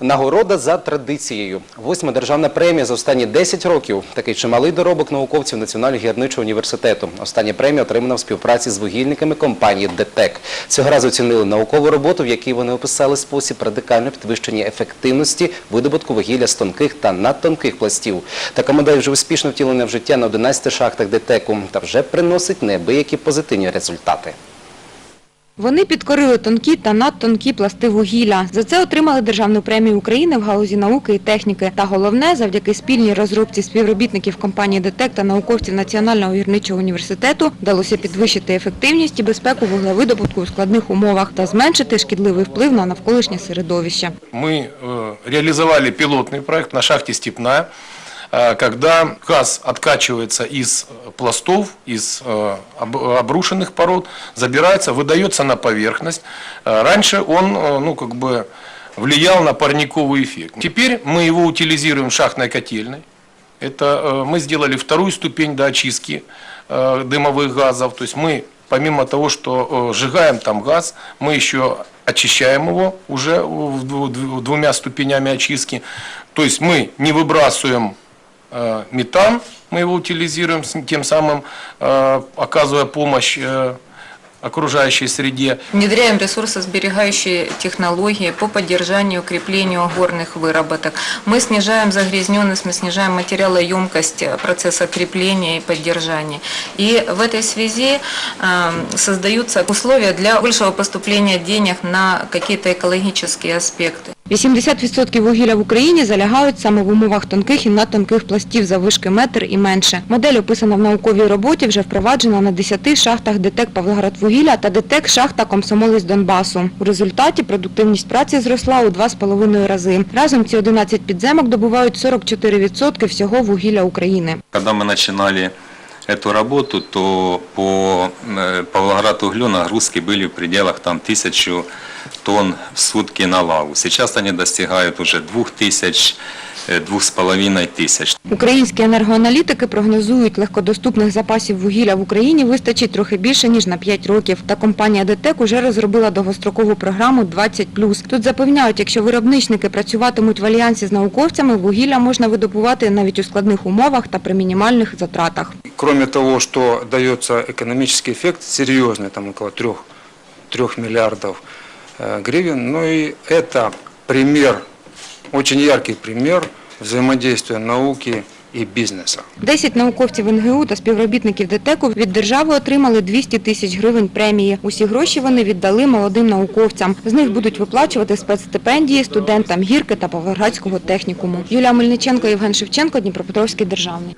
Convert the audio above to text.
Нагорода за традицією. Восьма державна премія за останні 10 років. Такий чималий доробок науковців Національного гірничого університету. Остання премія отримана в співпраці з вугільниками компанії ДТЕК. Цього разу оцінили наукову роботу, в якій вони описали спосіб радикально підвищення ефективності видобутку вугілля з тонких та надтонких пластів. Така модель вже успішно втілена в життя на 11 шахтах ДТЕКу та вже приносить неабиякі позитивні результати. Вони підкорили тонкі та надтонкі пласти вугілля. За це отримали Державну премію України в галузі науки і техніки. Та головне, завдяки спільній розробці співробітників компанії ДТЕК та науковців Національного гірничого університету вдалося підвищити ефективність і безпеку вуглевидобутку у складних умовах та зменшити шкідливий вплив на навколишнє середовище. Мы э, реализовали пилотный проект на шахте «Степная», э, Когда газ откачивается из э, пластов, из э, об- обрушенных пород, забирается, выдается на поверхность. Э, Раньше он э, ну, как бы влиял на парниковый эффект. Теперь мы его утилизируем в шахтной котельной. Это э, мы сделали вторую ступень до очистки э, дымовых газов. То есть мы, помимо того, что э, сжигаем там газ, мы еще очищаем его уже двумя ступенями очистки. То есть мы не выбрасываем э, метан, мы его утилизируем, тем самым э, оказывая помощь э, окружающей среде. Внедряем ресурсосберегающие технологии по поддержанию, укреплению горных выработок. Мы снижаем загрязненность, мы снижаем материалоемкость процесса крепления и поддержания. И в этой связи э, создаются условия для большего поступления денег на какие-то экологические аспекты. 80% вугілля в Україні залягають саме в умовах тонких і надтонких пластів заввишки метр і менше. Модель, описана в науковій роботі, вже впроваджена на 10 шахтах ДТЕК Павлоградвугілля та ДТЕК шахта Комсомолець Донбасу. У результаті продуктивність праці зросла у 2,5 рази. Разом ці 11 підземок добувають 44% всього вугілля України. Когда мы начинали эту работу, то по град углю нагрузки были в пределах там, 1000 тонн в сутки на лаву. Сейчас они достигают уже 2000 тонн. 2,5 тисяч. Українські енергоаналітики прогнозують, легкодоступних запасів вугілля в Україні вистачить трохи більше ніж на 5 років. Та компанія ДТЕК уже розробила довгострокову програму «20+». Тут запевняють, якщо виробничники працюватимуть в альянсі з науковцями, вугілля можна видобувати навіть у складних умовах та при мінімальних затратах. Крім того, що дається економічний ефект серйозний, там около 3, 3 мільярдів э, гривень. Ну і це примір очень яркий пример взаимодействия науки і бізнесу. 10 науковців НГУ та співробітників ДТЕКу від держави отримали 200 тисяч гривень премії. Усі гроші вони віддали молодим науковцям. З них будуть виплачувати спецстипендії студентам Гірки та Павлоградського технікуму. Юлія Мельниченко, Євген Шевченко, Дніпропетровський державний.